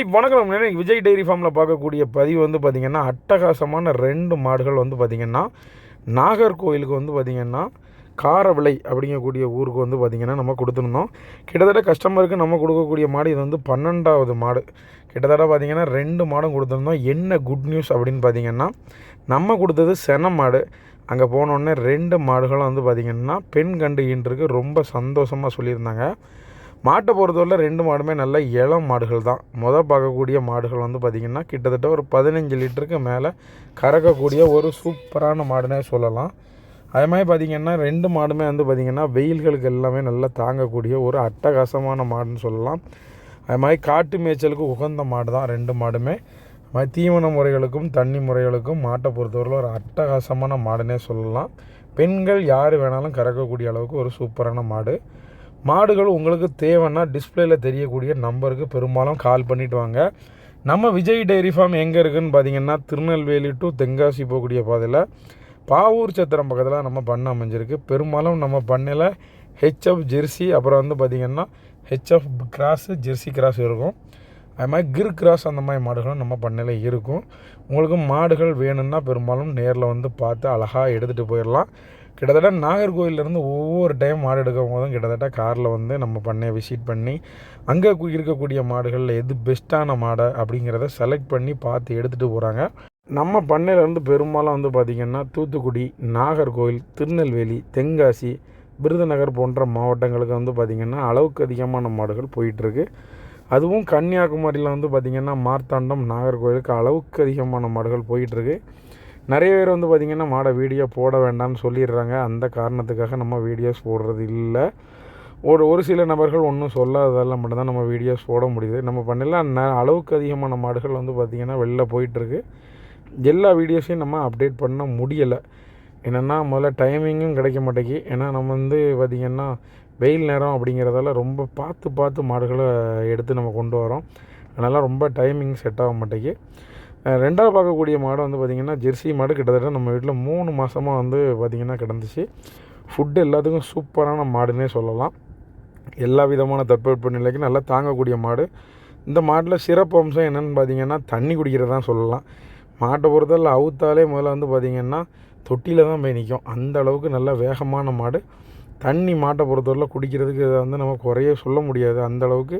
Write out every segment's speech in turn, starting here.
Hi வணக்கம். Vijay dairy ஃபார்மில் பார்க்கக்கூடிய பதிவு வந்து பார்த்திங்கன்னா அட்டகாசமான ரெண்டு மாடுகள் வந்து பார்த்திங்கன்னா நாகர்கோவிலுக்கு வந்து பார்த்திங்கன்னா காரவிளை அப்படிங்கக்கூடிய ஊருக்கு வந்து பார்த்திங்கன்னா நம்ம கொடுத்துருந்தோம். கிட்டத்தட்ட கஸ்டமருக்கு நம்ம கொடுக்கக்கூடிய மாடு இது வந்து பன்னெண்டாவது மாடு. கிட்டத்தட்ட பார்த்திங்கன்னா ரெண்டு மாடும் கொடுத்துருந்தோம். என்ன குட் நியூஸ் அப்படின்னு பார்த்திங்கன்னா நம்ம கொடுத்தது சென மாடு. அங்கே போனோடனே ரெண்டு மாடுகளும் வந்து பார்த்திங்கன்னா பெண் கண்டு ஈன்றிருக்கு ரொம்ப சந்தோஷமாக சொல்லியிருந்தாங்க. மாட்டை பொறுத்தவரையில் ரெண்டு மாடுமே நல்ல இளம் மாடுகள் தான் மொதல் பார்க்கக்கூடிய மாடுகள் வந்து பார்த்திங்கன்னா கிட்டத்தட்ட ஒரு பதினஞ்சு லிட்டருக்கு மேலே கறக்கக்கூடிய ஒரு சூப்பரான மாடுனே சொல்லலாம். அதே மாதிரி பார்த்திங்கன்னா ரெண்டு மாடுமே வந்து பார்த்திங்கன்னா வெயில்களுக்கு எல்லாமே நல்லா தாங்கக்கூடிய ஒரு அட்டகாசமான மாடுன்னு சொல்லலாம். அது மாதிரி காட்டு மேய்ச்சலுக்கு உகந்த மாடு தான் ரெண்டு மாடுமே. அது மாதிரி தீவன முறைகளுக்கும் தண்ணி முறைகளுக்கும் மாட்டை பொறுத்தவரையில் ஒரு அட்டகாசமான மாடுனே சொல்லலாம். பெண்கள் யார் வேணாலும் கறக்கக்கூடிய அளவுக்கு ஒரு சூப்பரான மாடு. மாடுகள் உங்களுக்கு தேவைன்னா டிஸ்பிளேயில் தெரியக்கூடிய நம்பருக்கு பெரும்பாலும் கால் பண்ணிட்டு வாங்க. நம்ம விஜய் டெய்ரி ஃபார்ம் எங்கே இருக்குதுன்னு பார்த்தீங்கன்னா திருநெல்வேலி டு தென்காசி போகக்கூடிய பாதையில் பாவூர் சத்திரம் பக்கத்தில் நம்ம பண்ணை அமைஞ்சிருக்கு. பெரும்பாலும் நம்ம பண்ணையில் ஹெச்எஃப் ஜெர்சி அப்புறம் வந்து பார்த்திங்கன்னா ஹெச்எஃப் கிராஸு ஜெர்சி கிராஸ் இருக்கும். அது மாதிரி கிர் கிராஸ் அந்த மாதிரி மாடுகளும் நம்ம பண்ணையில் இருக்கும். உங்களுக்கு மாடுகள் வேணும்னா பெரும்பாலும் நேரில் வந்து பார்த்து அழகாக எடுத்துகிட்டு போயிடலாம். கிட்டத்தட்ட நாகர்கோவிலேருந்து ஒவ்வொரு டைம் மாடு எடுக்கும் போதும் கிட்டத்தட்ட காரில் வந்து நம்ம பண்ணையை விசிட் பண்ணி அங்கே இருக்கக்கூடிய மாடுகளில் எது பெஸ்ட்டான மாடை அப்படிங்கிறத செலக்ட் பண்ணி பார்த்து எடுத்துகிட்டு போகிறாங்க நம்ம பண்ணையிலேருந்து பெரும்பாலும் வந்து பார்த்திங்கன்னா தூத்துக்குடி நாகர்கோவில் திருநெல்வேலி தென்காசி விருதுநகர் போன்ற மாவட்டங்களுக்கு வந்து பார்த்திங்கன்னா அளவுக்கு அதிகமான மாடுகள் போயிட்டுருக்கு. அதுவும் கன்னியாகுமரியில் வந்து பார்த்திங்கன்னா மார்த்தாண்டம் நாகர்கோவிலுக்கு அளவுக்கு அதிகமான மாடுகள் போயிட்டுருக்கு. நிறைய பேர் வந்து பார்த்திங்கன்னா மாடை வீடியோ போட வேண்டாம்னு சொல்லிடுறாங்க. அந்த காரணத்துக்காக நம்ம வீடியோஸ் போடுறது இல்லை. ஒரு ஒரு சில நபர்கள் ஒன்றும் சொல்லாததால் மட்டும்தான் நம்ம வீடியோஸ் போட முடியுது. நம்ம பண்ணலாம். ந அளவுக்கு அதிகமான மாடுகள் வந்து பார்த்திங்கன்னா வெளில போயிட்டுருக்கு. எல்லா வீடியோஸையும் நம்ம அப்டேட் பண்ண முடியலை. என்னென்னா முதல்ல டைமிங்கும் கிடைக்க மாட்டேங்கி ஏன்னா நம்ம வந்து பார்த்திங்கன்னா வெயில் நேரம் அப்படிங்கிறதால ரொம்ப பார்த்து பார்த்து மாடுகளை எடுத்து நம்ம கொண்டு வரோம். அதனால் ரொம்ப டைமிங் செட் ஆக மாட்டேங்கி ரெண்டாவது பார்க்கக்கூடிய மாடு வந்து பார்த்திங்கன்னா ஜெர்சி மாடு கிட்டத்தட்ட நம்ம வீட்டில் மூணு மாதமாக வந்து பார்த்திங்கன்னா கிடந்துச்சு. ஃபுட்டு எல்லாத்துக்கும் சூப்பரான மாடுன்னே சொல்லலாம். எல்லா விதமான தட்பவெப்ப நிலைக்கும் நல்லா தாங்கக்கூடிய மாடு. இந்த மாட்டில் சிறப்பு அம்சம் என்னென்னு பார்த்தீங்கன்னா தண்ணி குடிக்கிறதான் சொல்லலாம். மாட்டை பொறுத்தவரை அவுத்தாலே முதல்ல வந்து பார்த்திங்கன்னா தொட்டியில் தான் போய் நிற்கும் அந்த அளவுக்கு நல்ல வேகமான மாடு. தண்ணி மாட்டை பொறுத்தவரையில் குடிக்கிறதுக்கு இதை வந்து நம்ம குறைய சொல்ல முடியாது. அந்த அளவுக்கு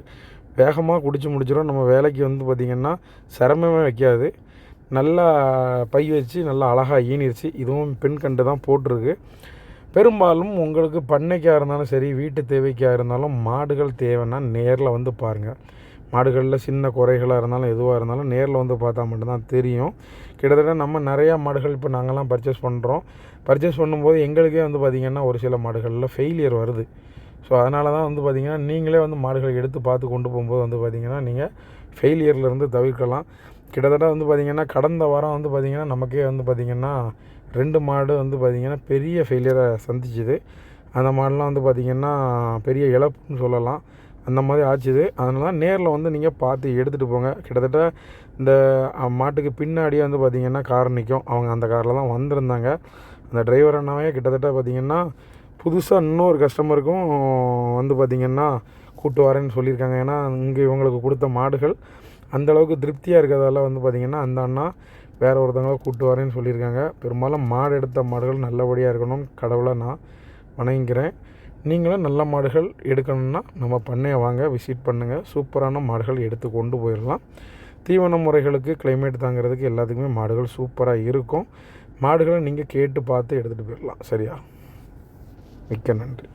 வேகமாக குடித்து முடிச்சிடும் நம்ம வேலைக்கு வந்து பார்த்திங்கன்னா சிரமமே வைக்காது. நல்லா பை வச்சு நல்லா அழகாக ஈனிருச்சு. இதுவும் பெண் கண்டு தான் போட்டிருக்கு. பெரும்பாலும் உங்களுக்கு பண்ணைக்காக இருந்தாலும் சரி வீட்டு தேவைக்காக இருந்தாலும் மாடுகள் தேவைன்னா நேரில் வந்து பாருங்கள் மாடுகளில் சின்ன குறைகளாக இருந்தாலும் எதுவாக இருந்தாலும் நேரில் வந்து பார்த்தா மட்டும்தான் தெரியும். கிட்டத்தட்ட நம்ம நிறையா மாடுகள் இப்போ நாங்கள்லாம் பர்ச்சேஸ் பண்ணுறோம் பர்ச்சேஸ் பண்ணும்போது எங்களுக்கே வந்து பார்த்திங்கன்னா ஒரு சில மாடுகளில் ஃபெயிலியர் வருது. ஸோ அதனால தான் வந்து பார்த்திங்கன்னா நீங்களே வந்து மாடுகளை எடுத்து பார்த்து கொண்டு போகும்போது வந்து பார்த்திங்கன்னா நீங்கள் ஃபெயிலியர்லேருந்து தவிர்க்கலாம். கிட்டத்தட்ட வந்து பார்த்திங்கன்னா கடந்த வாரம் வந்து பார்த்திங்கன்னா நமக்கே வந்து பார்த்திங்கன்னா ரெண்டு மாடு வந்து பார்த்திங்கன்னா பெரிய ஃபெயிலியரை சந்திச்சுது. அந்த மாடெலாம் வந்து பார்த்திங்கன்னா பெரிய இழப்புன்னு சொல்லலாம். அந்த மாதிரி ஆச்சுது. அதனால தான் நேரில் வந்து நீங்கள் பார்த்து எடுத்துகிட்டு போங்க. கிட்டத்தட்ட இந்த மாட்டுக்கு பின்னாடியே வந்து பார்த்திங்கன்னா கார் நிற்கும் அவங்க அந்த காரில் தான் வந்திருந்தாங்க. அந்த டிரைவர் அண்ணாவே கிட்டத்தட்ட பார்த்திங்கன்னா புதுசாக இன்னொரு கஸ்டமருக்கும் வந்து பார்த்திங்கன்னா கூட்டு வரேன்னு சொல்லியிருக்காங்க. ஏன்னா இங்கே இவங்களுக்கு கொடுத்த மாடுகள் அந்தளவுக்கு திருப்தியாக இருக்கிறதால வந்து பார்த்திங்கன்னா அந்த அண்ணா வேறு ஒருத்தவங்கள கூட்டு வரேன்னு சொல்லியிருக்காங்க. பெரும்பாலும் மாடு எடுத்த மாடுகள் நல்லபடியாக இருக்கணும். கடவுளை நான் வணங்கிக்கிறேன். நீங்களும் நல்ல மாடுகள் எடுக்கணும்னா நம்ம பண்ணையை வாங்க விசிட் பண்ணுங்கள் சூப்பரான மாடுகள் எடுத்து கொண்டு போயிடலாம். தீவன முறைகளுக்கு கிளைமேட் தாங்கிறதுக்கு எல்லாத்துக்குமே மாடுகள் சூப்பராக இருக்கும். மாடுகளை நீங்கள் கேட்டு பார்த்து எடுத்துகிட்டு போயிடலாம். சரியா? மிக்க நன்றி.